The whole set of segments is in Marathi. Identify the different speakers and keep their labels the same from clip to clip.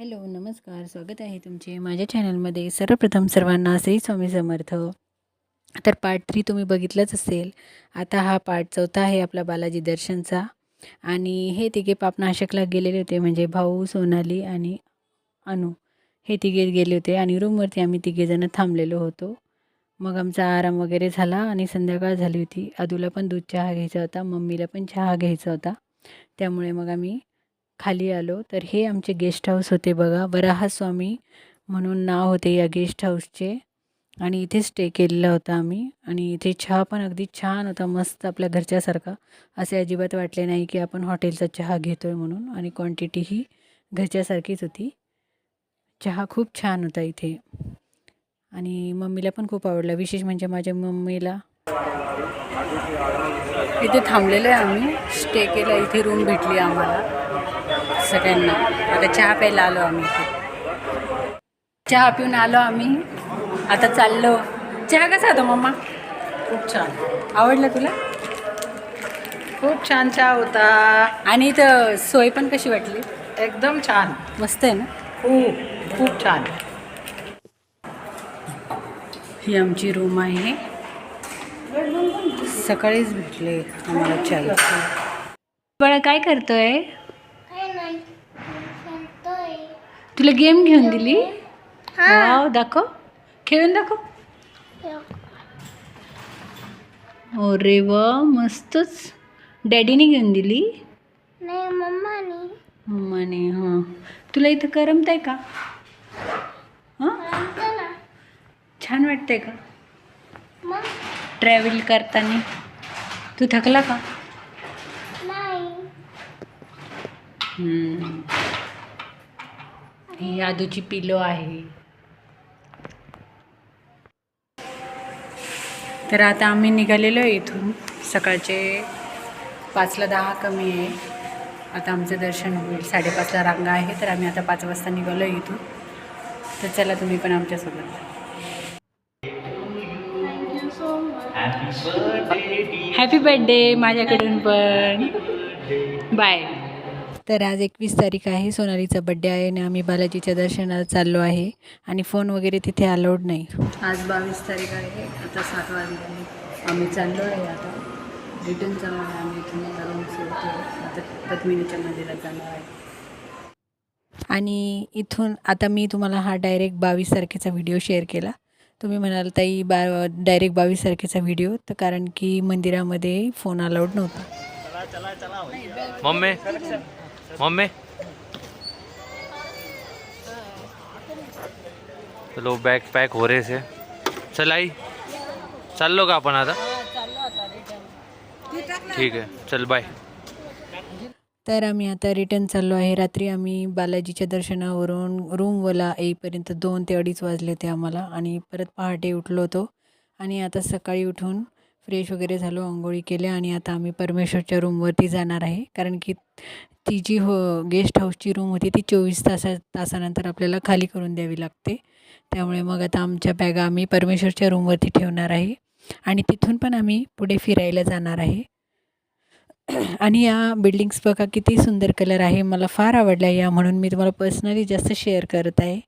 Speaker 1: हॅलो नमस्कार. स्वागत आहे तुमचे माझ्या चॅनलमध्ये. सर्वप्रथम सर्वांना श्री स्वामी समर्थ. तर पार्ट थ्री तुम्ही बघितलंच असेल. आता हा पार्ट चौथा आहे आपला बालाजी दर्शनचा. आणि हे तिघे पापनाशकला गेलेले होते म्हणजे भाऊ सोनाली आणि अनु. हे तिघे गेले होते आणि रूमवरती आम्ही तिघेजणं थांबलेलो होतो. मग आमचा आराम वगैरे झाला आणि संध्याकाळ झाली होती. अदूला पण दूध चहा घ्यायचा होता मम्मीला पण चहा घ्यायचा होता. त्यामुळे मग आम्ही खाली आलो. तर हे आमचे गेस्ट हाऊस होते बघा. वराहस्वामी म्हणून नाव होते या गेस्ट हाऊसचे आणि इथे स्टे केलेला होता आम्ही. आणि इथे चहा पण अगदी छान होता. मस्त आपल्या घरच्यासारखा. असे अजिबात वाटले नाही की आपण हॉटेलचा चहा घेतो आहे म्हणून. आणि क्वांटिटीही घरच्यासारखीच होती. चहा खूप छान होता इथे. आणि मम्मीला पण खूप आवडला. विशेष म्हणजे माझ्या मम्मीला. इथे थांबलेलो आहे आम्ही. स्टे केला. इथे रूम भेटली आम्हाला. सगळ्यांना. आता चहा प्यायला आलो आम्ही चहा पिऊन आलो आम्ही. आता चाललो. चहा कसा होता मम्मा?
Speaker 2: खूप छान.
Speaker 1: आवडला तुला?
Speaker 2: खूप छान चहा होता.
Speaker 1: आणि इथं सोय पण कशी वाटली?
Speaker 2: एकदम छान.
Speaker 1: मस्त आहे ना?
Speaker 2: खूप खूप छान.
Speaker 1: ही आमची रूम आहे. सकाळीच भेटले आम्हाला चहा बाळा काय करतोय
Speaker 3: काय नाही शांतय
Speaker 1: तुला गेम घेऊन दिली? वाव दाखव. खेळून दाखव. अरे वा मस्तच. डॅडीने घेऊन दिली?
Speaker 3: नाही मम्मानी.
Speaker 1: मम्माने हां. तुला इथं करमत आहे का? हां? छान वाटतंय का? ट्रॅव्हल करताना. तू थकला का?
Speaker 3: नाही.
Speaker 1: ही यादूची पिलो आहे. तर आता आम्ही निघालेलो आहे इथून. सकाळचे पाचला दहा कमी आहे. आता आमचं दर्शन होईल. साडेपाचला रांगा आहे. तर आम्ही आता पाच वाजता निघालो आहे इथून. तर चला तुम्ही पण आमच्यासोबत हॅपी बर्थडे माझ्याकडून पण. बाय तर आज एकवीस तारीख आहे सोनालीचा बड्डे आहे आणि आम्ही बालाजीच्या दर्शनाला चाललो आहे आणि फोन वगैरे तिथे अलाउड नाही. आज बावीस तारीख आहे आता सात वाजले आम्ही चाललो आहे आता. रिटर्न जाणार आहे आम्ही इथून जाऊन सोडतो आता पद्मिनीच्या मंदिरात जाणार आहे. आणि इथून आता मी तुम्हाला हा डायरेक्ट बावीस तारखेचा व्हिडिओ शेअर केला. तुम्ही म्हणाल ताई बा डायरेक्ट बावीस तारखेचा व्हिडिओ तर कारण की मंदिरामध्ये फोन अलाउड नव्हता.
Speaker 4: मम्मी? चलो बॅग पॅक हो रेस से। चल आई। चाललो का आपण आता। ठीक आहे चल बाय
Speaker 1: तर आम्ही आता रिटर्न चाललो आहे. रात्री आम्ही बालाजीच्या दर्शनावरून रूमवला येईपर्यंत दोन ते अडीच वाजले होते आम्हाला आणि परत पहाटे उठलो होतो. आणि आता सकाळी उठून फ्रेश वगैरे झालो आंघोळी केल्या आणि आता आम्ही परमेश्वरच्या रूमवरती जाणार आहे. कारण की ती जी हो गेस्ट हाऊसची रूम होती ती चोवीस तासा तासानंतर आपल्याला खाली करून द्यावी लागते. त्यामुळे मग आता आमच्या बॅगा आम्ही परमेश्वरच्या रूमवरती ठेवणार आहे. आणि तिथून पण आम्ही पुढे फिरायला जाणार आहे. आणि या बिल्डिंग्स बघा किती सुंदर कलर आहे. मला फार आवडला या म्हणून मी तुम्हाला पर्सनली जास्त शेअर करत आहे.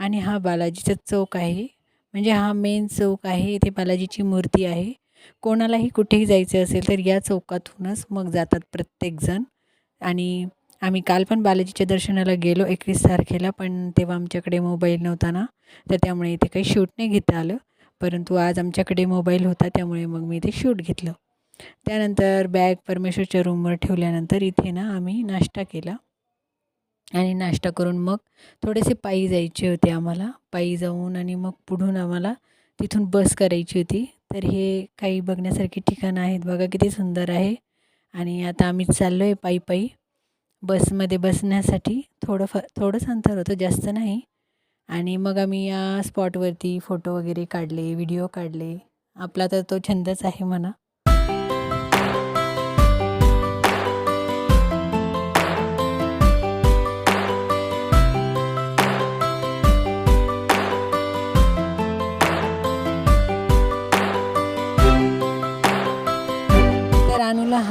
Speaker 1: आणि हा बालाजीचा चौक आहे. म्हणजे हा मेन चौक आहे. इथे बालाजीची मूर्ती आहे. कोणालाही कुठेही जायचं असेल तर या चौकातूनच मग जातात प्रत्येकजण. आणि आम्ही काल पण बालाजीच्या दर्शनाला गेलो एकवीस तारखेला पण तेव्हा आमच्याकडे मोबाईल नव्हता ना तर त्यामुळे इथे काही शूट नाही घेता आलं. परंतु आज आमच्याकडे मोबाईल होता त्यामुळे मग मी ते शूट घेतलं. त्यानंतर बॅग परमेश्वरच्या रूमवर ठेवल्यानंतर इथे ना आम्ही नाश्ता केला. आणि नाश्ता करून मग थोडेसे पायी जायचे होते आम्हाला. पायी जाऊन आणि मग पुढून आम्हाला तिथून बस करायची होती. तर हे काही बघण्यासारखी ठिकाणं आहेत बघा किती सुंदर आहे. आणि आता आम्ही चाललो आहे पायी पायी बसमध्ये बसण्यासाठी थोडं फ थोडंच अंतर होतं जास्त नाही. आणि मग आम्ही या स्पॉटवरती फोटो वगैरे काढले व्हिडिओ काढले. आपला तर तो छंदच आहे म्हणा.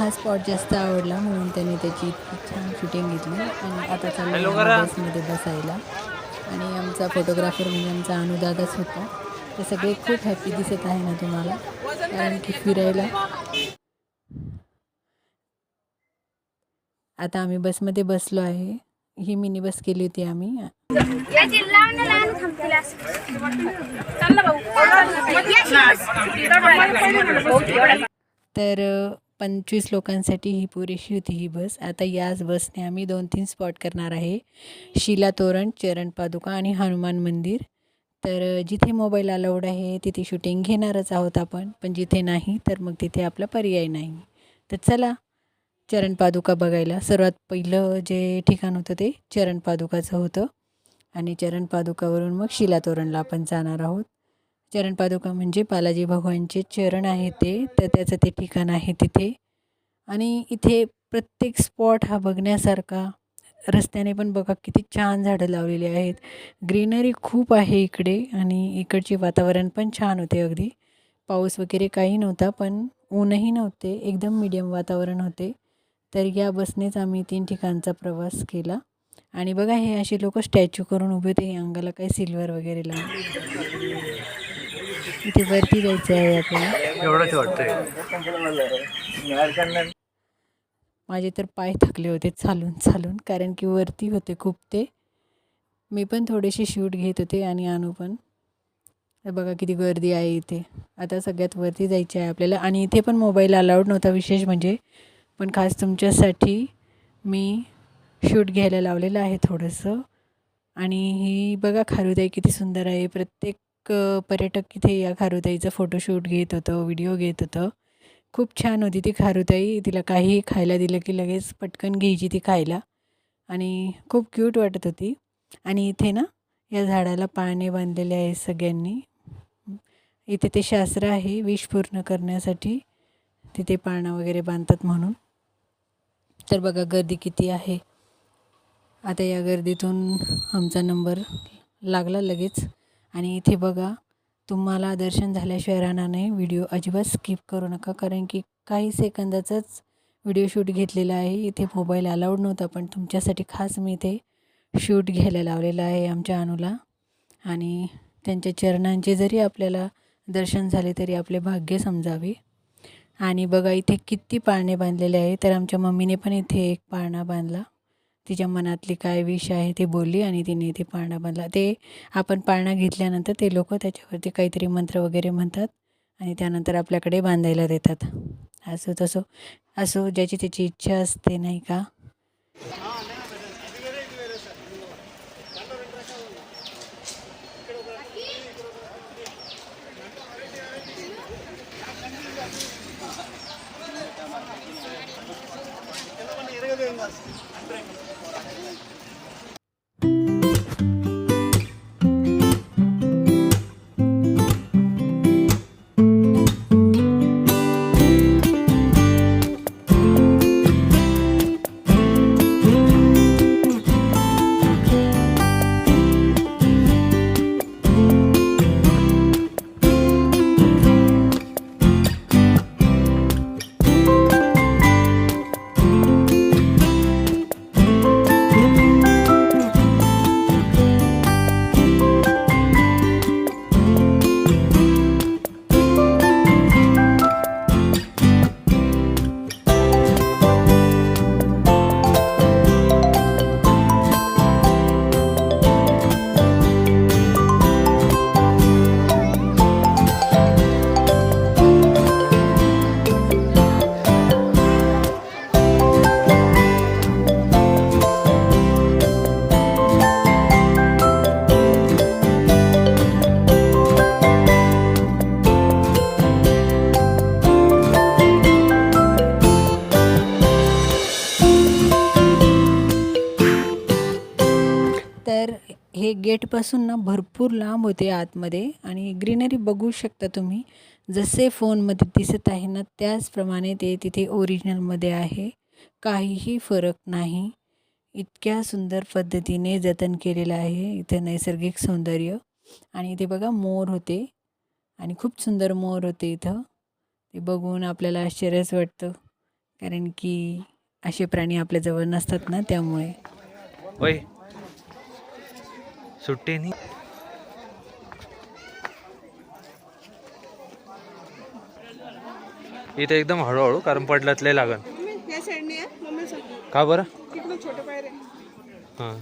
Speaker 1: हा स्पॉट जास्त आवडला म्हणून त्यांनी त्याची इतकी छान शूटिंग घेतली आणि आता
Speaker 4: करा.
Speaker 1: बसमध्ये बसायला. आणि आमचा फोटोग्राफर म्हणजे आमचा अनुदादाच होता. ते सगळे खूप हॅपी दिसत आहे ना तुम्हाला. कारण की फिरायला. आता आम्ही बसमध्ये बसलो आहे. ही मिनी बस केली होती आम्ही. तर पंचवीस लोकांसाठी ही पुरेशी होती ही बस. आता याच बसने आम्ही दोन तीन स्पॉट करणार आहे. शिला तोरण चरण पादुका आणि हनुमान मंदिर. तर जिथे मोबाईल अलाउड आहे तिथे शूटिंग घेणारच आहोत आपण. पण जिथे नाही तर मग तिथे आपला पर्याय नाही. तर चला चरण पादुका बघायला. सर्वात पहिलं जे ठिकाण होतं ते चरण पादुकाचं होतं. आणि चरण पादुकावरून मग शिला तोरणला आपण जाणार आहोत. चरण पादुका म्हणजे बालाजी भगवानचे चरण आहे ते तर त्याचं ते ठिकाण आहे तिथे. आणि इथे प्रत्येक स्पॉट हा बघण्यासारखा. रस्त्याने पण बघा किती छान झाडं लावलेली आहेत. ग्रीनरी खूप आहे इकडे आणि इकडचे वातावरण पण छान होते अगदी. पाऊस वगैरे काही नव्हता पण ऊनही नव्हते. एकदम मीडियम वातावरण होते. तर या बसनेच आम्ही तीन ठिकाणचा प्रवास केला. आणि बघा हे असे लोक स्टॅच्यू करून उभे होते. हे अंगाला काही सिल्वर वगैरे लावून. इथे वरती जायचं आहे आपल्याला
Speaker 4: एवढंच वाटतंय.
Speaker 1: माझे तर पाय थकले होते चालून चालून कारण की वरती होते खूप ते. मी पण थोडेसे शूट घेत होते आणि आणू पण. बघा किती गर्दी आहे इथे. आता सगळ्यात वरती जायचे आहे आपल्याला. आणि इथे पण मोबाईल अलाउड नव्हता विशेष म्हणजे. पण खास तुमच्यासाठी मी शूट घ्यायला लावलेलं आहे थोडंसं. आणि ही बघा खारुताई किती सुंदर आहे. प्रत्येक पर्यटक इथे या खारुताईचं फोटोशूट घेत होतं व्हिडिओ घेत होतं. खूप छान होती ती खारुताई. तिला काही खायला दिलं की लगेच पटकन घ्यायची ती खायला. आणि खूप क्यूट वाटत होती. आणि इथे ना या झाडाला पाने बांधलेले आहे सगळ्यांनी. इथे ते शास्त्र आहे विष पूर्ण करण्यासाठी. तिथे पाळणा वगैरे बांधतात म्हणून. तर बघा गर्दी किती आहे. आता या गर्दीतून आमचा नंबर लागला लगेच. आणि इथे बघा तुम्हाला दर्शन झाल्याशिवाय राहणार नाही. व्हिडिओ अजिबात स्किप करू नका कारण की काही सेकंदाचाच व्हिडिओ शूट घेतलेला आहे. इथे मोबाईल अलाउड नव्हता पण तुमच्यासाठी खास मी इथे शूट घ्यायला लावलेला आहे आमच्या अनुला. आणि त्यांच्या चरणांचे जरी आपल्याला दर्शन झाले तरी आपले भाग्य समजावे. आणि बघा इथे किती पाळणे बांधलेले आहे. तर आमच्या मम्मीने पण इथे एक पाळणा बांधला. तिच्या मनातली काय विष आहे ते बोलली आणि तिने ते पाळणा बांधला ते आपण पाळणा घेतल्यानंतर ते लोक त्याच्यावरती काहीतरी मंत्र वगैरे म्हणतात आणि त्यानंतर आपल्याकडे बांधायला देतात. असो तसो असो ज्याची त्याची इच्छा असते नाही का? तर गेटपासून ना भरपूर लांब होते आतमध्ये आणि ग्रीनरी बघू शकता तुम्ही. जसे फोनमध्ये दिसत आहे ना त्याचप्रमाणे ते तिथे ओरिजिनलमध्ये आहे. काहीही फरक नाही. इतक्या सुंदर पद्धतीने जतन केलेलं आहे इथे नैसर्गिक सौंदर्य. आणि इथे बघा मोर होते आणि खूप सुंदर मोर होते इथं. ते बघून आपल्याला आश्चर्यच वाटतं. कारण की असे प्राणी आपल्याजवळ नसतात ना त्यामुळे.
Speaker 4: होय. सुट्टी नाही. इथे एकदम हळूहळू कारण पडल्यात लय लागन का बरं? हां.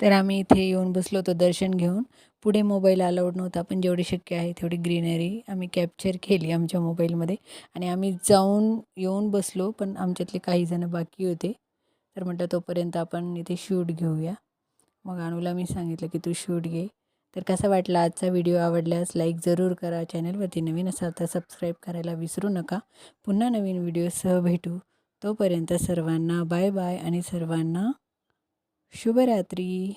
Speaker 1: तर आम्ही इथे येऊन बसलो होतो दर्शन घेऊन. पुढे मोबाईल अलाउड नव्हता पण जेवढी शक्य आहे तेवढी ग्रीनरी आम्ही कॅप्चर केली आमच्या मोबाईलमध्ये आणि आम्ही जाऊन येऊन बसलो पण आमच्यातले काही जण बाकी होते. तर म्हटलं तोपर्यंत आपण इथे शूट घेऊया. मग अनुला मी सांगितलं की तू शूट घे. तर कसा वाटला आजचा व्हिडिओ आवडल्यास लाईक जरूर करा. चॅनलवरती नवीन असाल तर सबस्क्राईब करायला विसरू नका. पुन्हा नवीन व्हिडिओसह भेटू. तोपर्यंत सर्वांना बाय बाय आणि सर्वांना शुभरात्री.